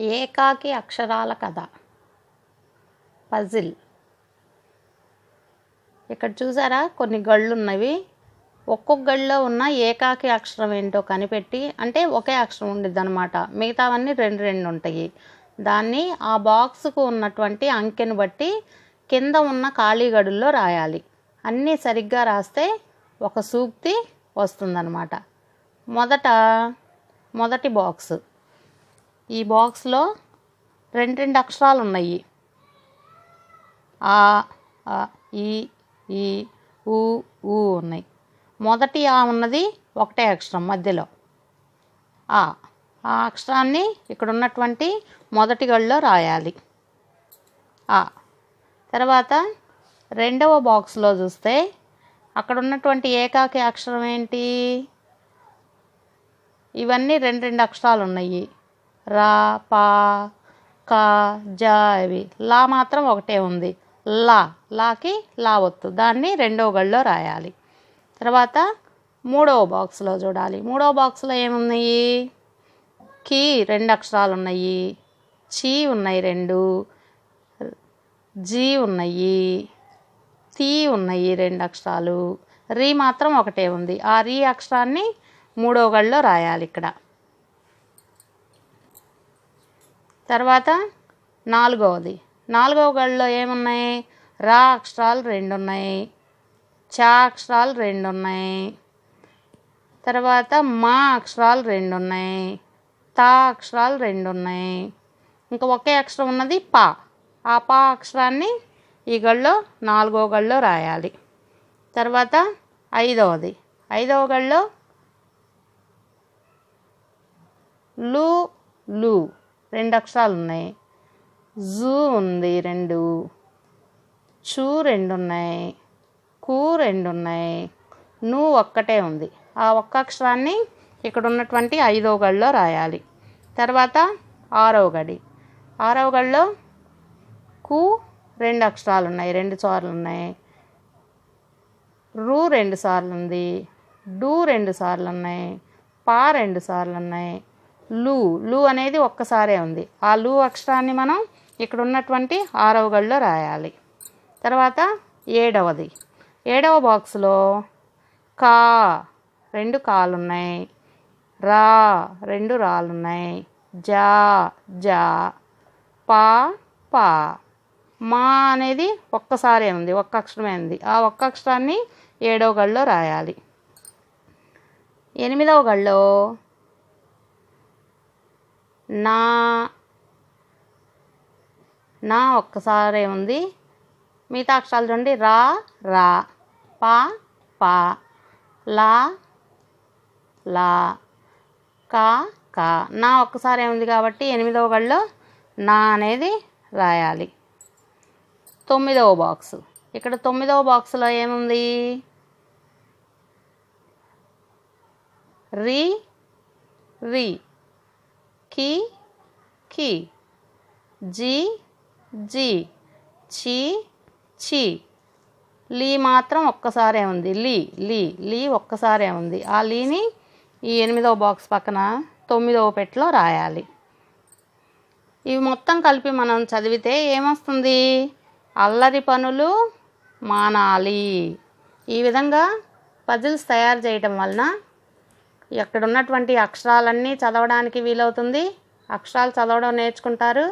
ఏకాకి అక్షరాల కథ. పజిల్. ఇక్కడ చూసారా? కొన్ని గళ్ళు ఉన్నవి ఒక్కొక్క గళ్ళలో ఉన్న ఏకాకి అక్షరం ఏంటో కనిపెట్టి అంటే ఒకే అక్షరం ఉండిద్ది అనమాట మిగతావన్నీ రెండు రెండు ఉంటాయి దాన్ని ఆ బాక్స్కు ఉన్నటువంటి అంకెను బట్టి కింద ఉన్న ఖాళీ గడుల్లో రాయాలి. అన్నీ సరిగ్గా రాస్తే ఒక సూక్తి వస్తుందన్నమాట. మొదట మొదటి బాక్స్. ఈ బాక్స్లో రెండు రెండు అక్షరాలు ఉన్నాయి ఆ ఈ ఈ ఊ ఊ ఉన్నాయి. మొదటి ఆ ఉన్నది ఒకటే అక్షరం మధ్యలో. ఆ ఆ అక్షరాన్ని ఇక్కడ ఉన్నటువంటి మొదటి గడిలో రాయాలి. ఆ తర్వాత రెండవ బాక్స్లో చూస్తే అక్కడ ఉన్నటువంటి ఏకాకి అక్షరం ఏంటి? ఇవన్నీ రెండు రెండు అక్షరాలు ఉన్నాయి రా పా కా జావి లా మాత్రం ఒకటే ఉంది. లా. లాకి లా ఒత్తు. దాన్ని రెండవ గళ్ళలో రాయాలి. తర్వాత మూడవ బాక్స్లో చూడాలి. మూడవ బాక్స్లో ఏమున్నాయి? కీ రెండు అక్షరాలు ఉన్నాయి చీ ఉన్నాయి రెండు. జీ ఉన్నాయి. తీ ఉన్నాయి రెండు అక్షరాలు. రీ మాత్రం ఒకటే ఉంది. ఆ రీ అక్షరాన్ని మూడో గళ్ళలో రాయాలి ఇక్కడ. తర్వాత నాలుగవది. నాలుగవ గడిలో ఏమున్నాయి? రా అక్షరాలు రెండు ఉన్నాయి చా అక్షరాలు రెండు ఉన్నాయి తర్వాత మా అక్షరాలు రెండు ఉన్నాయి తా అక్షరాలు రెండు ఉన్నాయి ఇంకా ఒకే అక్షరం ఉన్నది పా. ఆ పా అక్షరాన్ని ఈ గడిలో నాలుగో గడిలో రాయాలి. తర్వాత ఐదవది. ఐదవ గళ్ళలో లు లు. రెండు అక్షరాలు ఉన్నాయి జూ ఉంది రెండు. చూ రెండు ఉన్నాయి కూ రెండు ఉన్నాయి ను ఒక్కటే ఉంది. ఆ ఒక్క అక్షరాన్ని ఇక్కడ ఉన్నటువంటి ఐదవ గడిలో రాయాలి. తర్వాత ఆరవ గడి. ఆరవ గడిలో కు రెండు అక్షరాలు ఉన్నాయి రెండు సార్లు ఉన్నాయి రు రెండు సార్లు ఉంది డు రెండు సార్లు ఉన్నాయి పా రెండు సార్లు ఉన్నాయి లు. లు అనేది ఒక్కసారే ఉంది. ఆ లు అక్షరాన్ని మనం ఇక్కడ ఉన్నటువంటి ఆరవ గడిలో రాయాలి. తర్వాత ఏడవది. ఏడవ బాక్స్లో కా రెండు కాలు ఉన్నాయి రా రెండు రాళ్ళు ఉన్నాయి జా జా పా పా. మా అనేది ఒక్కసారే ఉంది ఒక్క అక్షరమే ఉంది. ఆ ఒక్క అక్షరాన్ని ఏడవ గడిలో రాయాలి. ఎనిమిదవ గడిలో నా నా ఒక్కసారే ఉంది. మిగతా అక్షరాలు చూడండి. రా రా పా పా లా లా కా కా. నా ఒక్కసారే ఉంది కాబట్టి ఎనిమిదవ గళ్ళు నా అనేది రాయాలి. తొమ్మిదవ బాక్స్. ఇక్కడ తొమ్మిదవ బాక్స్లో ఏముంది? రి రి. కి కి. జీ జీ. చి చి లీ మాత్రం ఒక్కసారే ఉంది. లీ లీ లీ ఒక్కసారే ఉంది. ఆ లీని ఈ ఎనిమిదవ బాక్స్ పక్కన తొమ్మిదవ పెట్టిలో రాయాలి. ఇవి మొత్తం కలిపి మనం చదివితే ఏమొస్తుంది? అల్లరి పనులు మానాలి. ఈ విధంగా పజిల్స్ తయారు చేయటం వలన ఇక్కడ ఉన్నటువంటి అక్షరాలన్నీ చదవడానికి వీలవుతుంది. అక్షరాలు చదవడం నేర్చుకుంటారు.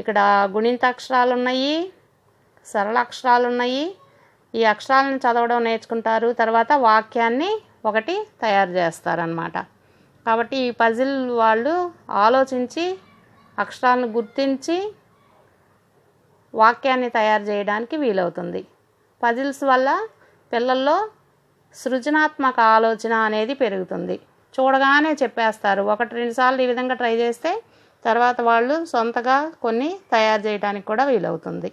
ఇక్కడ గుణింత అక్షరాలు ఉన్నాయి సరళ అక్షరాలు ఉన్నాయి ఈ అక్షరాలను చదవడం నేర్చుకుంటారు. తర్వాత వాక్యాన్ని ఒకటి తయారు చేస్తారనమాట కాబట్టి ఈ పజిల్ వాళ్ళు ఆలోచించి అక్షరాలను గుర్తించి వాక్యాన్ని తయారు చేయడానికి వీలవుతుంది. పజిల్స్ వల్ల పిల్లల్లో సృజనాత్మక ఆలోచన అనేది పెరుగుతుంది. చూడగానే చెప్పేస్తారు. ఒకటి రెండు సార్లు ఈ విధంగా ట్రై చేస్తే తర్వాత వాళ్ళు సొంతగా కొన్ని తయారు చేయడానికి కూడా వీలవుతుంది.